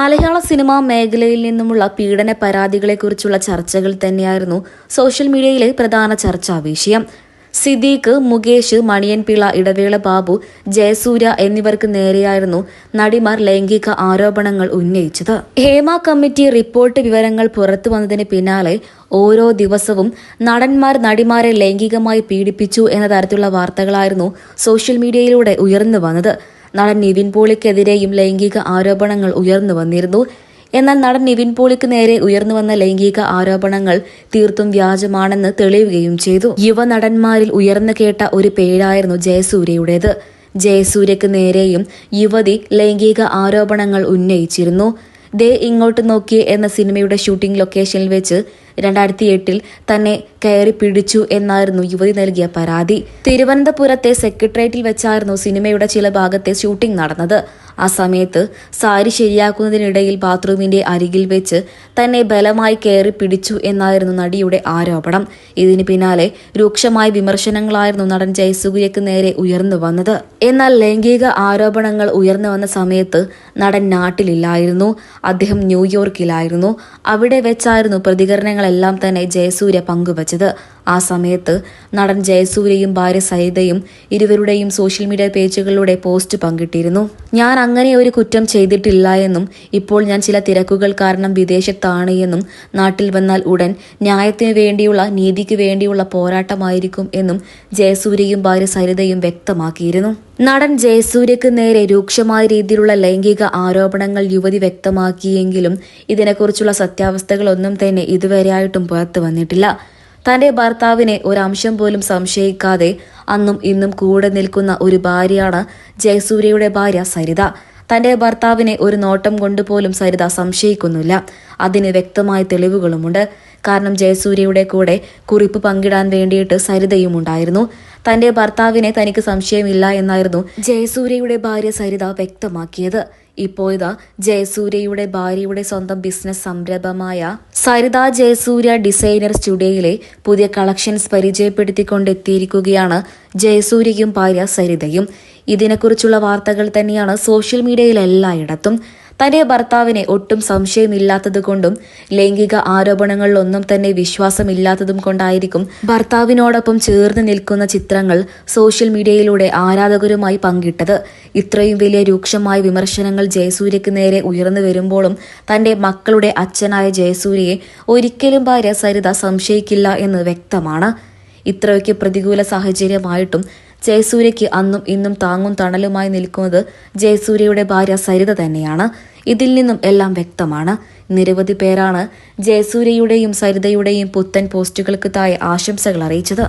മലയാള cinema മേഖലയിൽ നിന്നുമുള്ള പീഡന പരാതികളെക്കുറിച്ചുള്ള ചർച്ചകൾ തന്നെയായിരുന്നു സോഷ്യൽ മീഡിയയിലെ പ്രധാന ചർച്ചാ വിഷയം. സിദ്ദീഖ് മുകേഷ് മണിയൻപിള്ള ഇടവേള ബാബു ജയസൂര്യ എന്നിവർക്ക് നേരെയായിരുന്നു നടിമാർ ലൈംഗിക ആരോപണങ്ങൾ ഉന്നയിച്ചത്. ഹേമ കമ്മിറ്റി റിപ്പോർട്ട് വിവരങ്ങൾ പുറത്തു വന്നതിന് പിന്നാലെ ഓരോ ദിവസവും നടന്മാർ നടിമാരെ ലൈംഗികമായി പീഡിപ്പിച്ചു എന്ന തരത്തിലുള്ള വാർത്തകളായിരുന്നു സോഷ്യൽ മീഡിയയിലൂടെ ഉയർന്നു വന്നത്. നടൻ നിവിൻ പോളിക്കെതിരെയും ലൈംഗിക ആരോപണങ്ങൾ ഉയർന്നു വന്നിരുന്നു. എന്നാൽ നടൻ നിവിൻ പോളിക്ക് നേരെ ഉയർന്നു വന്ന ലൈംഗിക ആരോപണങ്ങൾ തീർത്തും വ്യാജമാണെന്ന് തെളിയുകയും ചെയ്തു. യുവനടന്മാരിൽ ഉയർന്നു കേട്ട ഒരു പേരായിരുന്നു ജയസൂര്യയുടേത്. ജയസൂര്യക്ക് നേരെയും യുവതി ലൈംഗിക ആരോപണങ്ങൾ ഉന്നയിച്ചിരുന്നു. ദേ ഇങ്ങോട്ട് നോക്കി എന്ന സിനിമയുടെ ഷൂട്ടിംഗ് ലൊക്കേഷനിൽ വെച്ച് രണ്ടായിരത്തി എട്ടിൽ തന്നെ കയറി പിടിച്ചു എന്നായിരുന്നു യുവതി നൽകിയ പരാതി. തിരുവനന്തപുരത്തെ സെക്രട്ടേറിയറ്റിൽ വെച്ചായിരുന്നു സിനിമയുടെ ചില ഭാഗത്തെ ഷൂട്ടിംഗ് നടന്നത്. ആ സമയത്ത് സാരി ശരിയാക്കുന്നതിനിടയിൽ ബാത്റൂമിന്റെ അരികിൽ വെച്ച് തന്നെ ബലമായി കയറി പിടിച്ചു എന്നായിരുന്നു നടിയുടെ ആരോപണം. ഇതിന് പിന്നാലെ രൂക്ഷമായ വിമർശനങ്ങളായിരുന്നു നടൻ ജയസൂര്യക്ക് നേരെ ഉയർന്നു വന്നത്. എന്നാൽ ലൈംഗിക ആരോപണങ്ങൾ ഉയർന്നു വന്ന സമയത്ത് നടൻ നാട്ടിലില്ലായിരുന്നു. അദ്ദേഹം ന്യൂയോർക്കിലായിരുന്നു. അവിടെ വെച്ചായിരുന്നു പ്രതികരണങ്ങളെല്ലാം തന്നെ ജയസൂര്യ പങ്കുവച്ചത്. ആ സമയത്ത് നടൻ ജയസൂര്യയും ഭാര്യ സരിതയും ഇരുവരുടെയും സോഷ്യൽ മീഡിയ പേജുകളിലൂടെ പോസ്റ്റ് പങ്കിട്ടിരുന്നു. ഞാൻ അങ്ങനെ ഒരു കുറ്റം ചെയ്തിട്ടില്ല എന്നും ഇപ്പോൾ ഞാൻ ചില തിരക്കുകൾ കാരണം വിദേശത്താണ് എന്നും നാട്ടിൽ വന്നാൽ ഉടൻ ന്യായത്തിന് വേണ്ടിയുള്ള നീതിക്ക് വേണ്ടിയുള്ള പോരാട്ടമായിരിക്കും എന്നും ജയസൂര്യയും ഭാര്യ സരിതയും വ്യക്തമാക്കിയിരുന്നു. നടൻ ജയസൂര്യക്ക് നേരെ രൂക്ഷമായ രീതിയിലുള്ള ലൈംഗിക ആരോപണങ്ങൾ യുവതി വ്യക്തമാക്കിയെങ്കിലും ഇതിനെക്കുറിച്ചുള്ള സത്യാവസ്ഥകളൊന്നും തന്നെ ഇതുവരെയായിട്ടും പുറത്തു വന്നിട്ടില്ല. തന്റെ ഭർത്താവിനെ ഒരംശം പോലും സംശയിക്കാതെ അന്നും ഇന്നും കൂടെ നിൽക്കുന്ന ഒരു ഭാര്യയാണ് ജയസൂര്യയുടെ ഭാര്യ സരിത. തന്റെ ഭർത്താവിനെ ഒരു നോട്ടം കൊണ്ടുപോലും സരിത സംശയിക്കുന്നില്ല. അതിന് വ്യക്തമായ തെളിവുകളുമുണ്ട്. കാരണം ജയസൂര്യയുടെ കൂടെ കുറിപ്പ് പങ്കിടാൻ വേണ്ടിയിട്ട് സരിതയും ഉണ്ടായിരുന്നു. തന്റെ ഭർത്താവിനെ തനിക്ക് സംശയമില്ല എന്നായിരുന്നു ജയസൂര്യയുടെ ഭാര്യ സരിത വ്യക്തമാക്കിയത്. ഇപ്പോൾ ഇതാ ജയസൂര്യയുടെ ഭാര്യയുടെ സ്വന്തം ബിസിനസ് സംരംഭമായ സരിത ജയസൂര്യ ഡിസൈനർ സ്റ്റുഡിയോയിലെ പുതിയ കളക്ഷൻസ് പരിചയപ്പെടുത്തിക്കൊണ്ട് എത്തിയിരിക്കുകയാണ് ജയസൂര്യയും ഭാര്യ സരിതയും. ഇതിനെക്കുറിച്ചുള്ള വാർത്തകൾ തന്നെയാണ് സോഷ്യൽ മീഡിയയിൽ എല്ലായിടത്തും. തന്റെ ഭർത്താവിനെ ഒട്ടും സംശയമില്ലാത്തതുകൊണ്ടും ലൈംഗിക ആരോപണങ്ങളിലൊന്നും തന്നെ വിശ്വാസമില്ലാത്തതും കൊണ്ടായിരിക്കും ഭർത്താവിനോടൊപ്പം ചേർന്ന് നിൽക്കുന്ന ചിത്രങ്ങൾ സോഷ്യൽ മീഡിയയിലൂടെ ആരാധകരുമായി പങ്കിട്ടത്. ഇത്രയും വലിയ രൂക്ഷമായ വിമർശനങ്ങൾ ജയസൂര്യക്ക് നേരെ ഉയർന്നു വരുമ്പോഴും തന്റെ മക്കളുടെ അച്ഛനായ ജയസൂര്യയെ ഒരിക്കലും ഭാര്യ സരിത സംശയിക്കില്ല എന്ന് വ്യക്തമാണ്. ഇത്രയൊക്കെ പ്രതികൂല സാഹചര്യമായിട്ടും ജയസൂര്യയ്ക്ക് അന്നും ഇന്നും താങ്ങും തണലുമായി നിൽക്കുന്നത് ജയസൂര്യയുടെ ഭാര്യ സരിത തന്നെയാണ്. ഇതിൽ നിന്നും എല്ലാം വ്യക്തമാണ്. നിരവധി പേരാണ് ജയസൂര്യയുടെയും സരിതയുടെയും പുത്തൻ പോസ്റ്റുകൾക്ക് താഴെ ആശംസകൾ അറിയിച്ചത്.